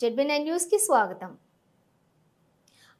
ZB nine న్యూస్కి స్వాగతం.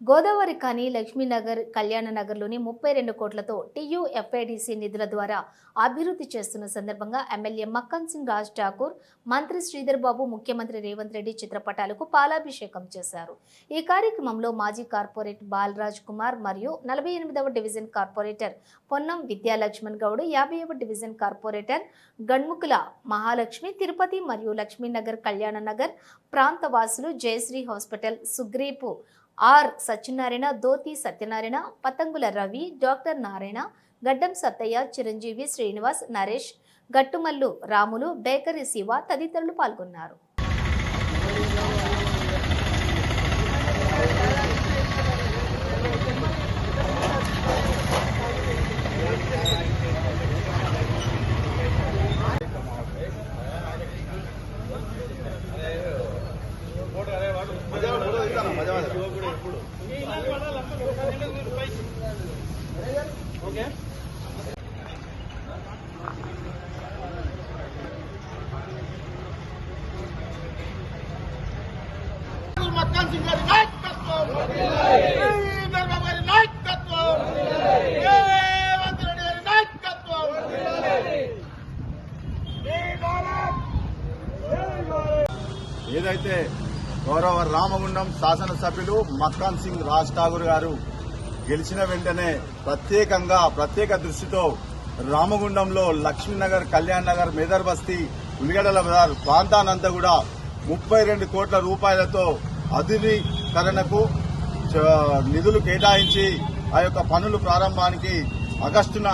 గోదావరి కాని లక్ష్మీనగర్ కళ్యాణ నగర్లోని ముప్పై రెండు కోట్లతో టీయూఎఫ్ఐడిసి నిధుల ద్వారా అభివృద్ధి చేస్తున్న సందర్భంగా ఎమ్మెల్యే మక్కన్ సింగ్ రాజ్ ఠాకూర్ మంత్రి శ్రీధర్ బాబు ముఖ్యమంత్రి రేవంత్ రెడ్డి చిత్రపటాలకు పాలాభిషేకం చేశారు. ఈ కార్యక్రమంలో మాజీ కార్పొరేట్ బాలరాజ్ కుమార్ మరియు నలభై ఎనిమిదవ డివిజన్ కార్పొరేటర్ పొన్నం విద్యాలక్ష్మణ్ గౌడ్ యాభైవ డివిజన్ కార్పొరేటర్ గణ్ముకుల మహాలక్ష్మి తిరుపతి మరియు లక్ష్మీనగర్ కళ్యాణ నగర్ ప్రాంత వాసులు Jayashree hospital సుగ్రీపు R Satyanarayana Doti Satyanarayana Patangula Ravi doctor Narayana Gaddam Sattaiah Chiranjeevi Srinivas Naresh Gattumallu Ramulu bakery Shiva తదితరులు పాల్గొన్నారు. మక్కాన్ సింగ్ గారి నాయకత్వం చంద్రబాబు గారి నాయకత్వం రేవంత్ రెడ్డి గారి నాయకత్వం ఏదైతే గౌరవ రామగుండం శాసనసభ్యులు మక్కాన్ సింగ్ రాజ్ ఠాగూర్ గారు గెలిచిన వెంటనే ప్రత్యేకంగా ప్రత్యేక దృష్టితో రామగుండంలో లక్ష్మీనగర్ కళ్యాణ్ నగర్ మేదర్ బస్తీ ఉల్లిగడల బజార్ ప్రాంతానంతా కూడా ముప్పై రెండు కోట్ల రూపాయలతో అధునీకరణకు చ- నిధులు కేటాయించి ఆ యొక్క పనులు ప్రారంభానికి ఆగస్టున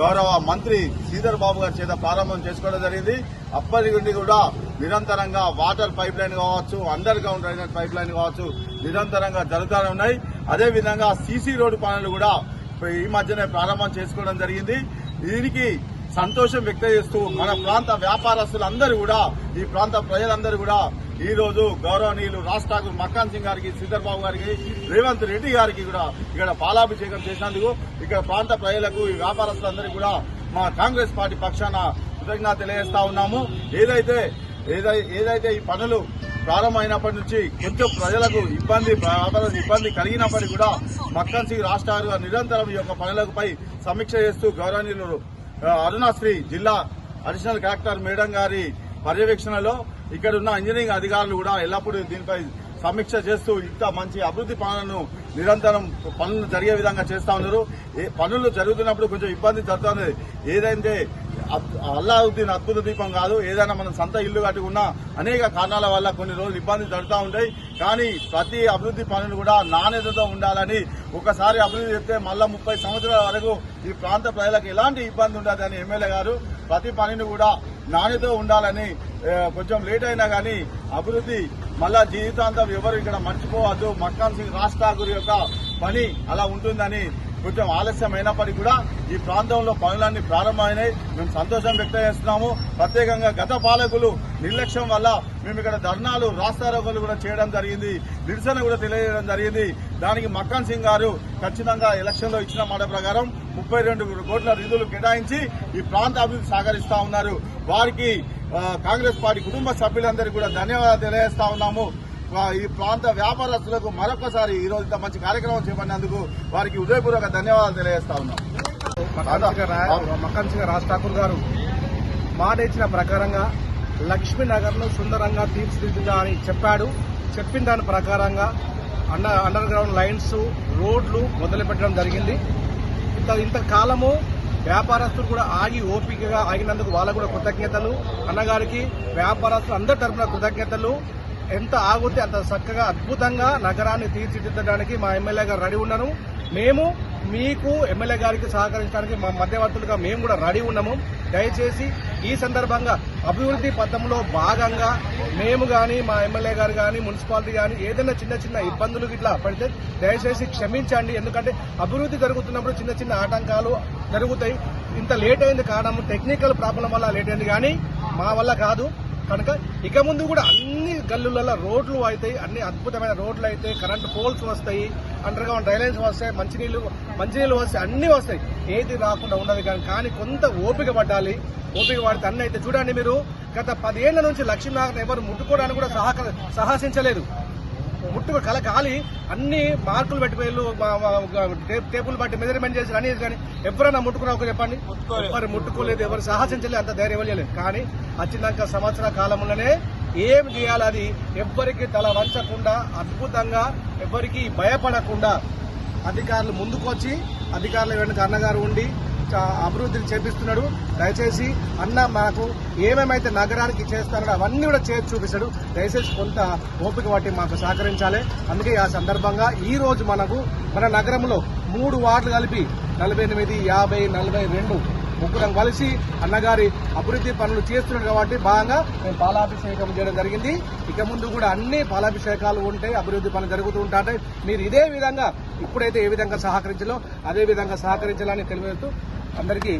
గౌరవ మంత్రి శ్రీధర్ బాబు గారి చేత ప్రారంభం చేసుకోవడం జరిగింది. అప్పటి నుండి కూడా నిరంతరంగా వాటర్ పైప్ లైన్ కావచ్చు under ground drainage pipe line కావచ్చు నిరంతరంగా జరుగుతూనే ఉన్నాయి. అదేవిధంగా సీసీ రోడ్డు పనులు కూడా ఈ మధ్యనే ప్రారంభం చేసుకోవడం జరిగింది. దీనికి సంతోషం వ్యక్తం చేస్తూ మన ప్రాంత వ్యాపారస్తులందరూ కూడా ఈ ప్రాంత ప్రజలందరూ కూడా ఈ రోజు గౌరవనీయులు రాజ్ ఠాకూర్ మక్కాన్ సింగ్ గారికి శ్రీధర్ బాబు గారికి రేవంత్ రెడ్డి గారికి కూడా ఇక్కడ పాలాభిషేకం చేసినందుకు ఇక్కడ ప్రాంత ప్రజలకు ఈ వ్యాపారస్తులందరికీ కూడా మా కాంగ్రెస్ పార్టీ పక్షాన కృతజ్ఞత తెలియజేస్తా ఉన్నాము. ఏదైతే ఏదై- ఏదైతే ఈ పనులు ప్రారంభమైనప్పటి నుంచి కొంచెం ప్రజలకు ఇబ్బంది ఇబ్బంది కలిగినప్పటికీ కూడా మక్కన్ సింగ్ రాష్ట్రాలు నిరంతరం ఈ యొక్క పనులపై సమీక్ష చేస్తూ గౌరవనీయులు అరుణాశ్రీ జిల్లా అడిషనల్ కలెక్టర్ మేడం గారి పర్యవేక్షణలో ఇక్కడ ఉన్న ఇంజనీరింగ్ అధికారులు కూడా ఎల్లప్పుడూ దీనిపై సమీక్ష చేస్తూ ఇంత మంచి అభివృద్ధి పనులను నిరంతరం పనులు జరిగే విధంగా చేస్తా ఉన్నారు. ఏ పనులు జరుగుతున్నప్పుడు కొంచెం ఇబ్బంది జరుగుతుంది. ఏదైతే అద్- అల్లావుద్దీన్ అద్భుత దీపం కాదు ఏదైనా మనం సొంత ఇల్లు కట్టుకున్నా అనేక కారణాల వల్ల కొన్ని రోజులు ఇబ్బంది జరుగుతూ ఉంటాయి. కానీ ప్రతి అభివృద్ధి పనులు కూడా నాణ్యతతో ఉండాలని ఒకసారి అభివృద్ధి చెప్తే మళ్ళా ముప్పై సంవత్సరాల వరకు ఈ ప్రాంత ప్రజలకు ఎలాంటి ఇబ్బంది ఉండదని ఎమ్మెల్యే గారు ప్రతి పనిని కూడా నాణ్యత ఉండాలని కొంచెం లేట్ అయినా కానీ అభివృద్ధి మళ్ళా జీవితాంతం ఎవరు ఇక్కడ మర్చిపోవద్దు. మక్కాన్ సింగ్ రాజ్ ఠాకూర్ యొక్క పని అలా ఉంటుందని కొంచెం ఆలస్యం అయినప్పటికీ కూడా ఈ ప్రాంతంలో పనులన్నీ ప్రారంభమైనాయి. మేము సంతోషం వ్యక్తం చేస్తున్నాము. ప్రత్యేకంగా గత పాలకులు నిర్లక్ష్యం వల్ల మేము ఇక్కడ ధర్నాలు రాస్తారోకలు కూడా చేయడం జరిగింది. నిరసన కూడా తెలియజేయడం జరిగింది. దానికి మక్కన్ సింగ్ గారు ఖచ్చితంగా ఎలక్షన్లో ఇచ్చిన మాట ప్రకారం ముప్పై రెండు కోట్ల నిధులు కేటాయించి ఈ ప్రాంత అభివృద్ధి సహకరిస్తా ఉన్నారు. వారికి కాంగ్రెస్ పార్టీ కుటుంబ సభ్యులందరికీ కూడా ధన్యవాదాలు తెలియజేస్తా ఉన్నాము. ఈ ప్రాంత వ్యాపారస్తులకు మరొకసారి ఈ రోజు ఇంత మంచి కార్యక్రమం చేపట్టినందుకు వారికి ఉదయపూర్వక ధన్యవాదాలు తెలియజేస్తా ఉన్నాం. మక్కన్ సింగ్ రాజ్ ఠాకూర్ గారు మాట ఇచ్చిన ప్రకారంగా లక్ష్మీనగర్ను సుందరంగా తీర్చిదిద్దుగా అని చెప్పాడు. చెప్పిన దాని ప్రకారంగా అండర్ అండర్ గ్రౌండ్ లైన్స్ రోడ్లు మొదలుపెట్టడం జరిగింది. ఇంత ఇంతకాలము వ్యాపారస్తులు కూడా ఆగి ఓపికగా ఆగినందుకు వాళ్ళకు కూడా కృతజ్ఞతలు. అన్నగారికి వ్యాపారస్తులు అందరి తరపున కృతజ్ఞతలు. ఎంత ఆగుతే అంత చక్కగా అద్భుతంగా నగరాన్ని తీర్చిదిద్దడానికి మా ఎమ్మెల్యే గారు రెడీ ఉన్నాను మేము మీకు ఎమ్మెల్యే గారికి సహకరించడానికి మా మధ్యవర్తులుగా మేము కూడా రెడీ ఉన్నాము. దయచేసి ఈ సందర్భంగా అభివృద్ధి పథంలో భాగంగా మేము కానీ మా ఎమ్మెల్యే గారు కానీ మున్సిపాలిటీ కానీ ఏదైనా చిన్న చిన్న ఇబ్బందులు ఇట్లా పడితే దయచేసి క్షమించండి. ఎందుకంటే అభివృద్ధి జరుగుతున్నప్పుడు చిన్న చిన్న ఆటంకాలు జరుగుతాయి. ఇంత లేట్ అయింది కారణం టెక్నికల్ ప్రాబ్లం వల్ల లేట్ అయింది కానీ మా వల్ల కాదు. కనుక ఇక ముందు కూడా అన్ని గల్లులలో రోడ్లు అవుతాయి అన్ని అద్భుతమైన రోడ్లు అయితే కరెంటు పోల్స్ వస్తాయి అండర్ గ్రౌండ్ డ్రైనేజ్ వస్తాయి మంచినీళ్ళు మంచినీళ్ళు వస్తాయి అన్ని వస్తాయి. ఏది రాకుండా ఉండదు కానీ కానీ కొంత ఓపిక పడాలి ఓపిక పడితే అన్ని అయితే చూడండి మీరు. గత పదేళ్ళ నుంచి లక్ష్మీనారాయణ ఎవరు ముట్టుకోవడానికి కూడా సహక సాహసించలేదు. ముట్టుకు కల కాలి. అన్ని మార్కులు పెట్టిపోయి టేపులు బట్టి మెజర్మెంట్ చేసి అని కానీ ఎవరైనా ముట్టుకున్నా ఒక చెప్పండి. ఎవరు ముట్టుకోలేదు ఎవరు సాహసించలేదు అంత ధైర్యం ఇవ్వలేదు. కానీ వచ్చినాక సంవత్సర కాలంలోనే ఏం చేయాలని అది? ఎవ్వరికి తల వంచకుండా అద్భుతంగా ఎవ్వరికి భయపడకుండా అధికారులు ముందుకొచ్చి అధికారుల వెనుక అన్నగారు ఉండి చా- అభివృద్ధిని చేపిస్తున్నాడు. దయచేసి అన్న మాకు ఏమేమైతే నగరానికి చేస్తారో అవన్నీ కూడా చేసి చూపిస్తాడు. దయచేసి కొంత ఓపిక వాటి మాకు సహకరించాలి. అందుకే ఆ సందర్భంగా ఈ రోజు మనకు మన నగరంలో మూడు వార్డులు కలిపి నలభై ఎనిమిది యాభై నలభై రెండు ముగ్గురం కలిసి అన్నగారి అభివృద్ధి పనులు చేస్తున్నాడు కాబట్టి భాగంగా మేము పాలాభిషేకం చేయడం జరిగింది. ఇక ముందు కూడా అన్ని పాలాభిషేకాలు ఉంటాయి అభివృద్ధి పనులు జరుగుతూ ఉంటాయి. మీరు ఇదే విధంగా ఇప్పుడైతే ఏ విధంగా సహకరించాలో అదే విధంగా సహకరించాలని తెలియజేస్తూ అందరికీ